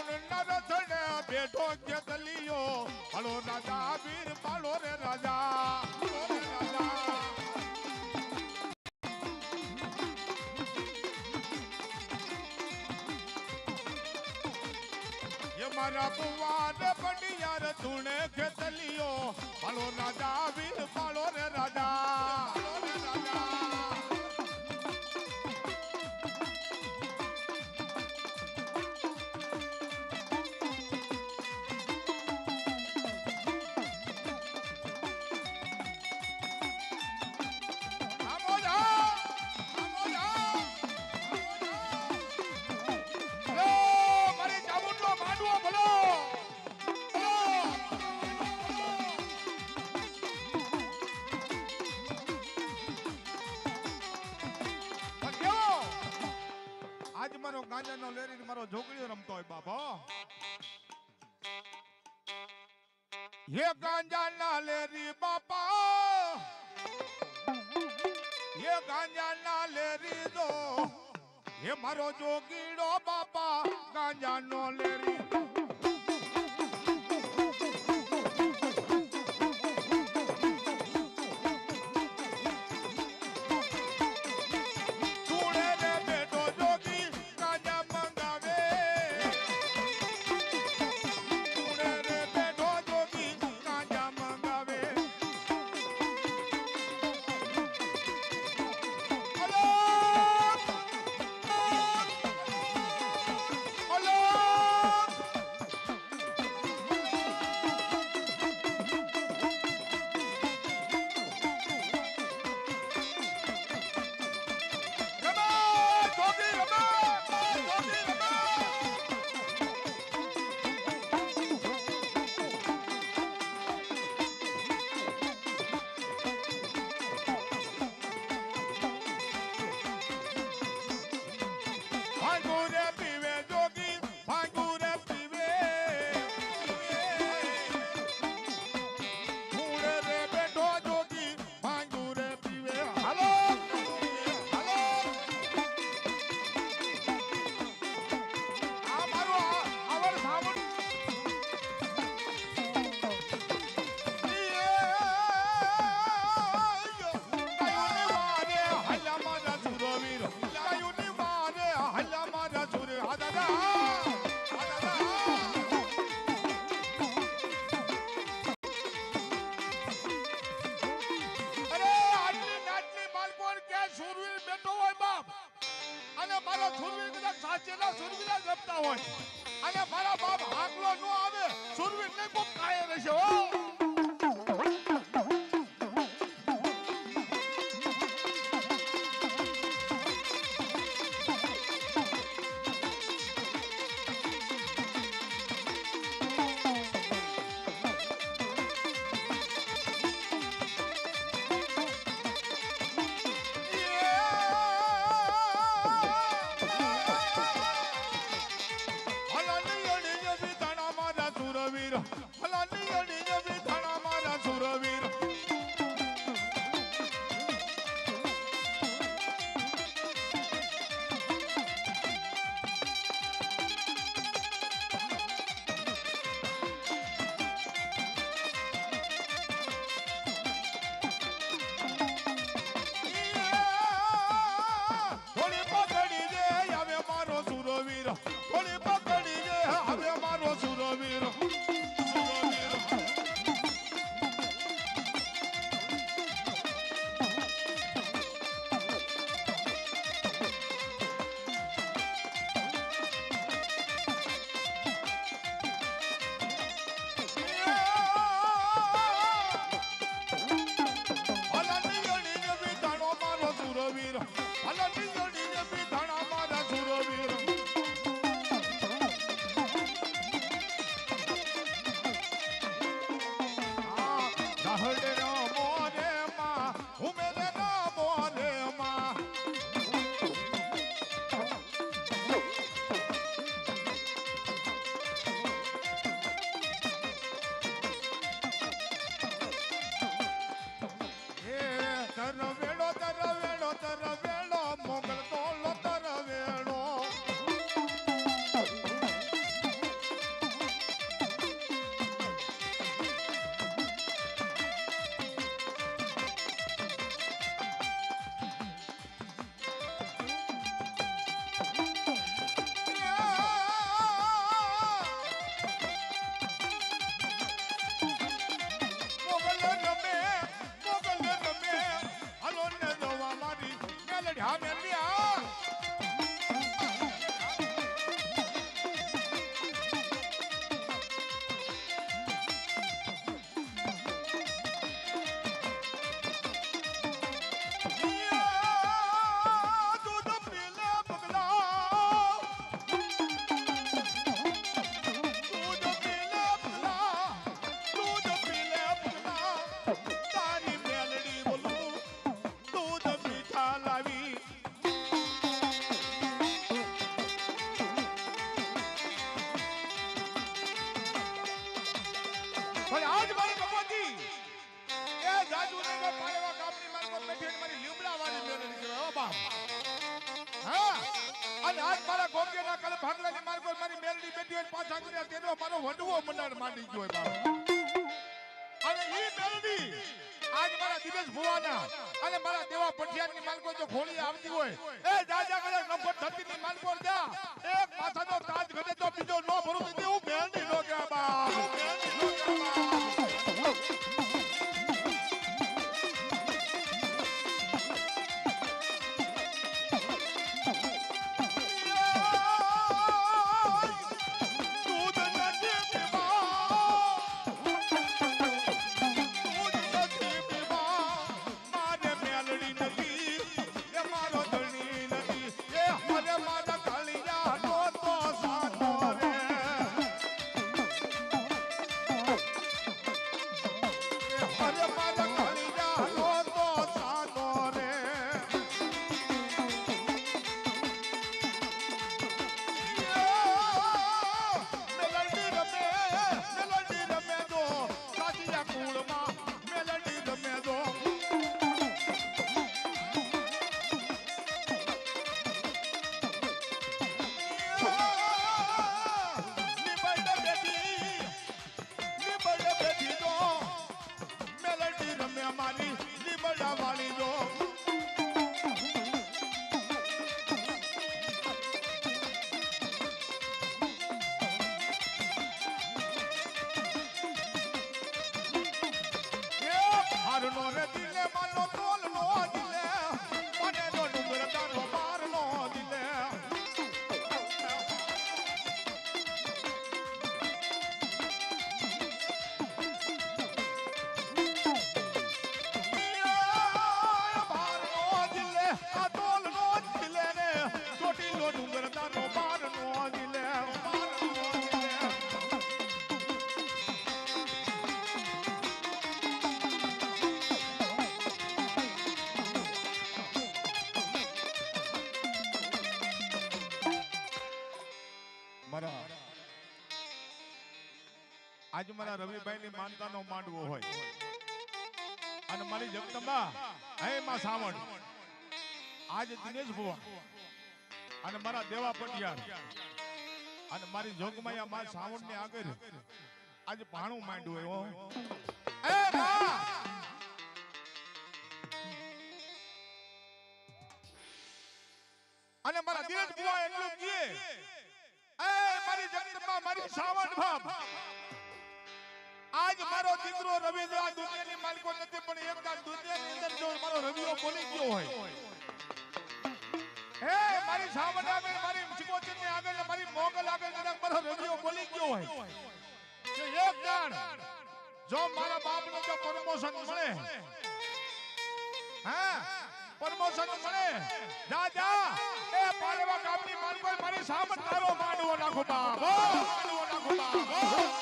રાવણ નરથને બેઠો કેતલીઓ હળો રાજા, વીર પાડો રે રાજા. મારા બુવાર બનિયાર ધૂણે ખેતલીઓ હળો રાજા ये गांजा ना ले री बापा ये गांजा ना ले री दो ये मारो जोगीड़ो बापा गांजा नो ले री મોગલ મંડાણ માંડી ગયો અને ઈ મેલડી આજ મારા દિવેશ ભુવાના અને મારા દેવા પઠિયારની માલકો જો ખોળી આવતી હોય, એ જાજા કરે નંબર ધરતી ની માલકો જા. એક માથાનો તાજ ગજે તો બીજો નો ભરું તો હું મેલડી નો કે બાપ. મારા. આજ મારા રવિભાઈ ની માનતાનો માંડવો હોય. અને મારી જગદંબા હે માં સાવણ. આજ દિનેશ ભુવા અને મારા દેવા પટિયાર. અને મારી જોગમાયા માં સાવણ ને આગળ. આજે ભાણું માંડવું હો. એ માં! અને મારા દિનેશ ભુવા એટલું કહે. એ મારી જગદંબા મારી સાવણ બાપ આજ મારો દીકરો રવિ જો આ દુનિયાની માલિકો નથી, પણ એક આ દુનિયાની અંદર જો મારો રવિઓ બોલી ગયો હોય. હે, મારી સાવણ આગળ મારી સિકોચરની આગળ મારી મોગલ આગળ કદાચ મારો રવિઓ બોલી ગયો હોય. કે એક દાણ, જો મારા બાપને જો પ્રમોશન મળે. હા? પ્રમોશન મળે. જા જા એ પાડવા ગામની કોઈ મારી સામે તારો માંડવો નાખો માંડવો નાખો બાપ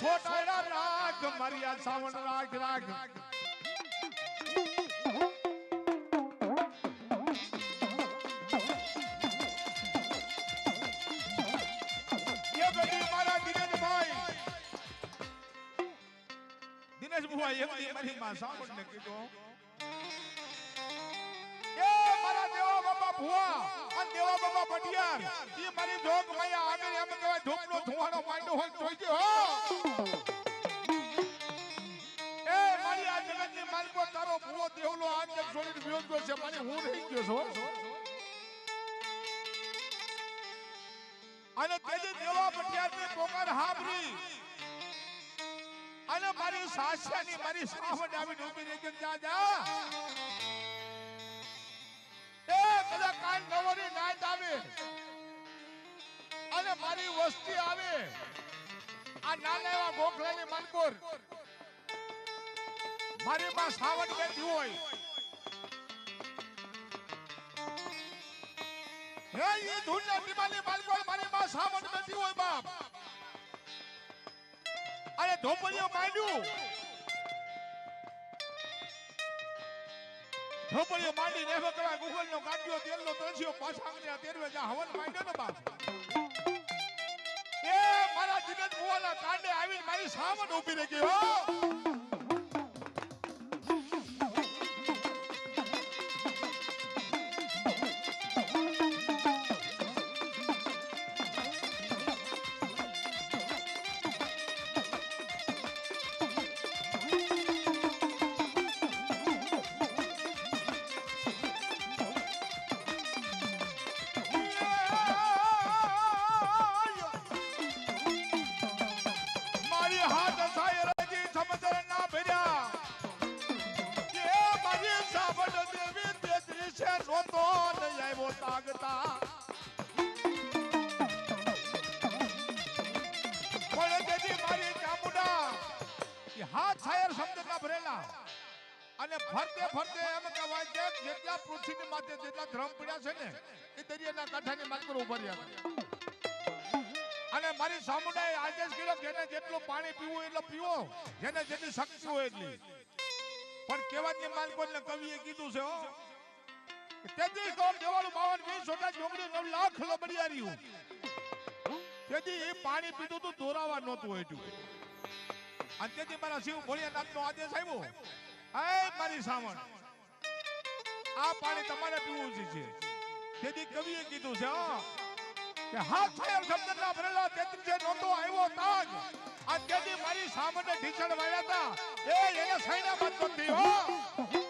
છોટાડા રાગ મારી સાવણ રાગ રાગ. એ દિનેશભાઈ. મારી માં એ મારા દેવા બાબા ભુવા અને દેવા ઈ મારી જોગ મૈયા કહેવાય ધૂપનો ધુવાડો માંડો હોય જોઈજો એ મારી આ જગતની માલકો, તારો ભૂવો દેવલો આજ છોડીને વિરોધ ગયો છે. મારી હું રહી ગયો છું અને તેજી દેવા પટિયારની પોકાર હાબરી અને મારી સાસ્યાની, મારી સાવડ આવીને ડૂબી રહી ગયો જા જા! એ, બધા કાન નવરી નાય આવે. અને મારી વસ્તી આવે. આ નાના એવા ગોખલાની મનકોર મારી માં સાવન બેઠી હોય. હે, ઈ ધૂળના દીવાની મનકોર મારી માં સાવન બેઠી હોય, બાપ. અરે, ધોપડીઓ માંડ્યું. ધોપડીઓ માંડી રેખો કરવા ગુગલ નો કાઢ્યો તેલનો તળસ્યો પાછા આંગળીના તેરવે જા હવન માંડ્યો ને બાપ. જીગત બુવાના કાંડે આવીને મારી સામે ઊભી રહી ગઈ. છાયર સમુદ્ર ના ભરેલા. અને ફરતે ફરતે એમ કહેવાય છે જેટલા પૃથ્વીની માથે જેટલા ધ્રમ પડ્યા છે ને, એ દરિયાના કાંઠાની માત્ર ઊભા રહ્યા અને મારી સામુદાય આદેશ કર્યો જેને જેટલું પાણી પીવું એટલું પીવો, જેને જેટલી શક્તિ હોય એટલી. પણ કહેવાની માલકોને કવિએ કીધું છે, હો કોમ દેવાળું બાવન, વીસ છોટા ડોંગરી નવ લાખ લબડિયા રહ્યું. તેથી એ પાણી પીધું તું દોરાવા નહોતું એટલું અને તેથી મારા શિવ ભોળિયાનાથનો આદેશ આવ્યો એ મારી સાવણ. આ પાણી તમારે પીવું છે. તેથી કવિએ કીધું છે કે હાથ છાયર શબ્દના ભરેલા તેત્રીસે નોતો આવ્યો તાજ. આ મારી સામે ઢીચણ વાળ્યા હતા. એ એને સૈના બાદ નથી હો.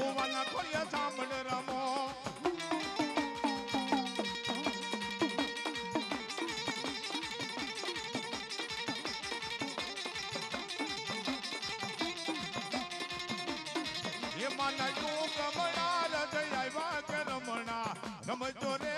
જ ભુવન રમો. એમાં નયું કમળા હૃદય આવ્યા કે રમણા. રમજો રે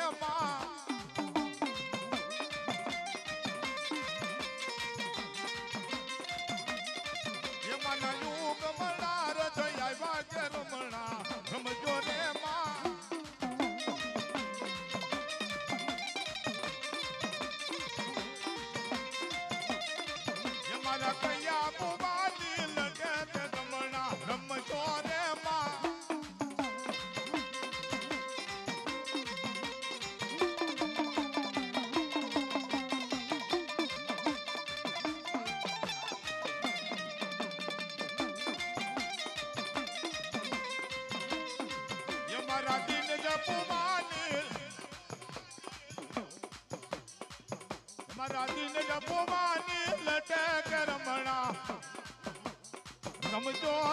Mara din da poma I'm a dog.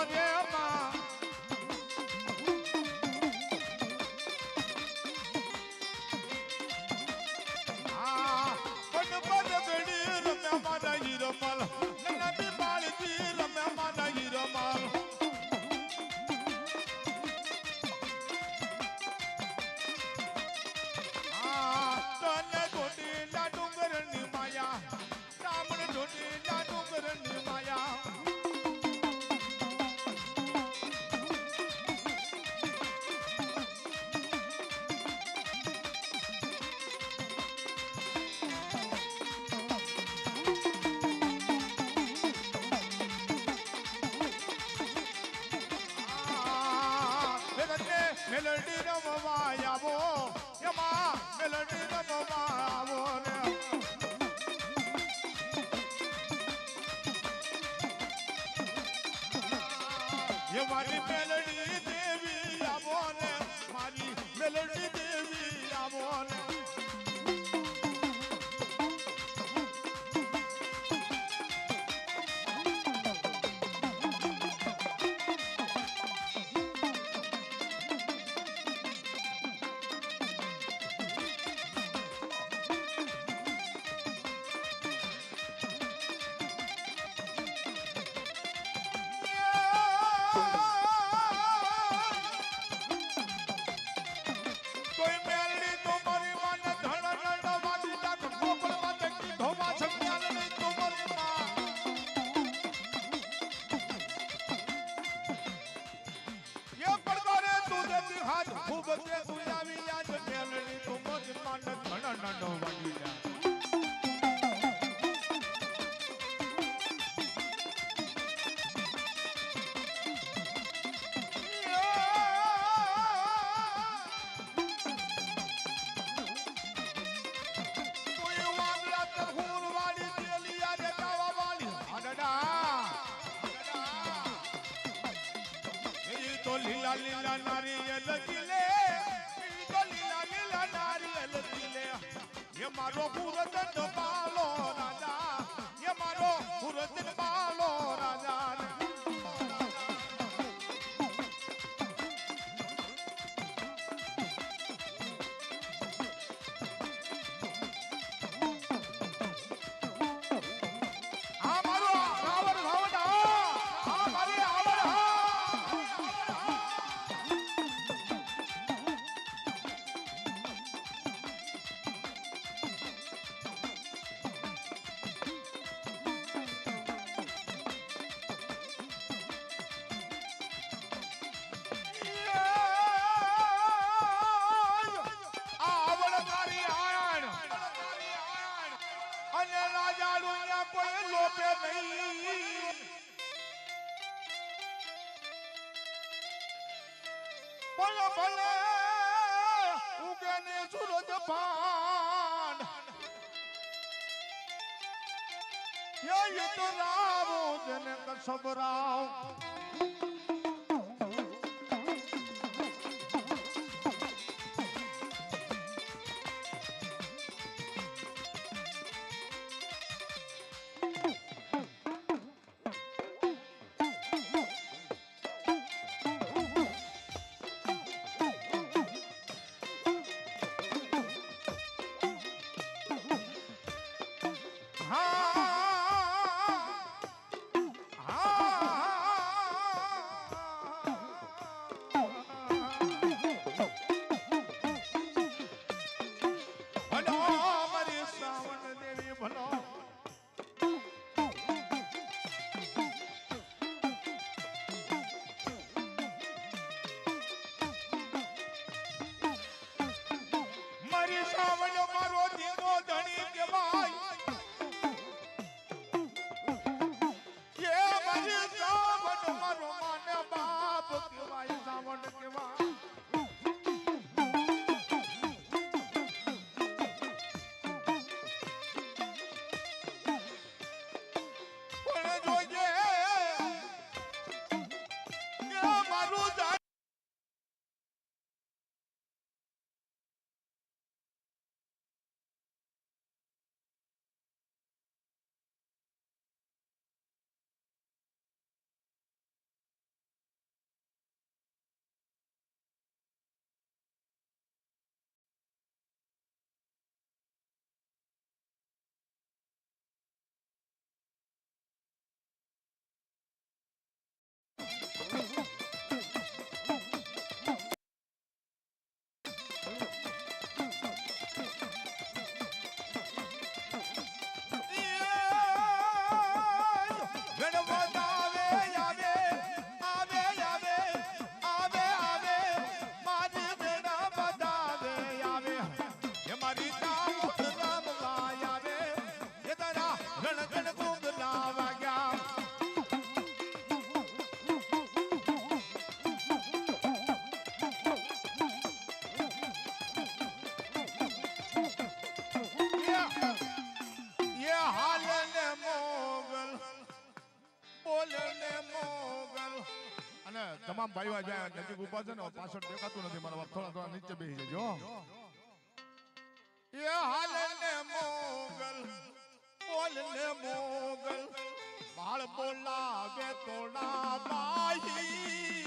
प्यार में લીલા લીલા નારિયેલ ગીલે બીજો લીલા લીલા નારિયેલ ગીલે એ મારો પૂરત પાલો રાજા, એ મારો પૂરત પાલો રાજા. for our લગે તે રમણા રમજો રે માં બોલે ને મોગલ. અને તમામ ભાઈઓ જ્યાં નજીક ઊભા છે ને પાછળ દેખાતું નથી. મારા બાપ થોડા થોડા નીચે બેસી જજો એ હાલ ને મોગલ બોલ ને મોગલ. બાળ બોલાવે તોડા બાઈ